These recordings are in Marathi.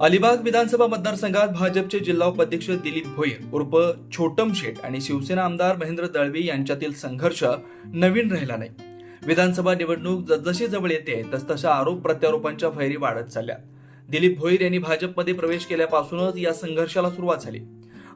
अलिबाग विधानसभा मतदारसंघात भाजपचे जिल्हा उपाध्यक्ष दिलीप भोईर उर्फ छोटम शेठ आणि शिवसेना आमदार महेंद्र दळवी यांच्यातील संघर्ष नवीन राहिला नाही. विधानसभा निवडणूक जसजशी जवळ येते तसतशा आरोप प्रत्यारोपांच्या फैरी वाढत चालल्या. दिलीप भोईर यांनी भाजपमध्ये प्रवेश केल्यापासूनच या संघर्षाला सुरुवात झाली.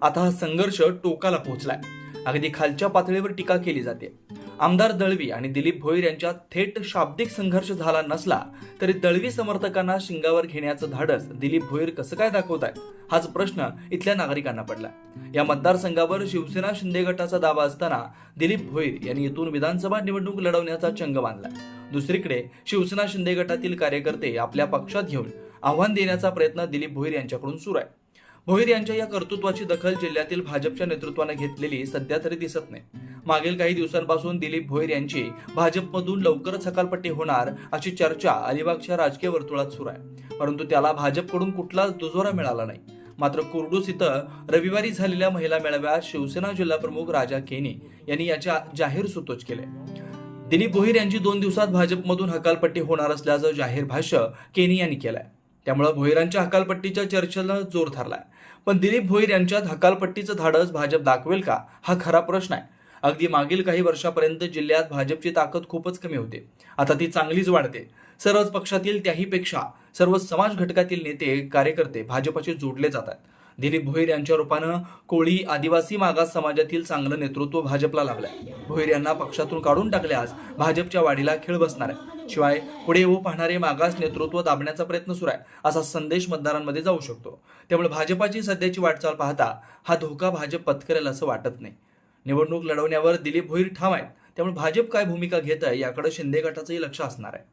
आता हा संघर्ष टोकाला पोहोचलाय. अगदी खालच्या पातळीवर टीका केली जाते. आमदार दळवी आणि दिलीप भोईर यांच्यात थेट शाब्दिक संघर्ष झाला नसला तरी दळवी समर्थकांना शिंगावर घेण्याचं धाडस दिलीप भोईर कसं काय दाखवत आहेत? हाच प्रश्न इथल्या नागरिकांना पडला. या मतदारसंघावर शिवसेना शिंदे गटाचा दावा असताना दिलीप भोईर यांनी इथून विधानसभा निवडणूक लढवण्याचा चंग बांधला दुसरीकडे शिवसेना शिंदे गटातील कार्यकर्ते आपल्या पक्षात घेऊन आव्हान देण्याचा प्रयत्न दिलीप भोईर यांच्याकडून सुरू आहे. भोईर यांच्या या कर्तृत्वाची दखल जिल्ह्यातील भाजपच्या नेतृत्वाने घेतलेली सध्या तरी दिसत नाही. मागील काही दिवसांपासून दिलीप भोईर यांची भाजपमधून लवकरच हकालपट्टी होणार अशी चर्चा अलिबागच्या राजकीय वर्तुळात सुरू आहे. परंतु त्याला भाजपकडून कुठलाच दुजोरा मिळाला नाही. मात्र कुर्डूस इथं रविवारी झालेल्या महिला मेळाव्यात शिवसेना जिल्हाप्रमुख राजा केनी यांनी याच्या जाहीर सुतोच केले. दिलीप भोईर यांची दोन दिवसात भाजपमधून हकालपट्टी होणार असल्याचं जाहीर भाष्य केनी यांनी केलंय. त्यामुळे भोईरांच्या हकालपट्टीच्या चर्चेला जोर धरलाय. पण दिलीप भोईर यांच्यात हकालपट्टीचं धाडस भाजप दाखवेल का? हा खरा प्रश्न आहे. अगदी मागील काही वर्षापर्यंत जिल्ह्यात भाजपची ताकद खूपच कमी होते. आता ती चांगलीच वाढते. सर्वच पक्षातील त्याहीपेक्षा सर्व समाज घटकातील नेते कार्यकर्ते भाजपचे जोडले जातात. दिलीप भोईर यांच्या रूपानं कोळी आदिवासी मागास समाजातील चांगलं नेतृत्व भाजपला लाभलंय भोईर यांना पक्षातून काढून टाकल्यास भाजपच्या वाढीला खेळ बसणार आहे शिवाय पुढे येऊ पाहणारे मागास नेतृत्व दाबण्याचा प्रयत्न सुरू आहे असा संदेश मतदारांमध्ये जाऊ शकतो. त्यामुळे भाजपाची सध्याची वाटचाल पाहता हा धोका भाजप पत्करेल असं वाटत नाही. निवडणूक लढवण्यावर दिलीप भोईर ठाम आहेत. त्यामुळे भाजप काय भूमिका घेत आहे याकडे शिंदे गटाचंही लक्ष असणार आहे.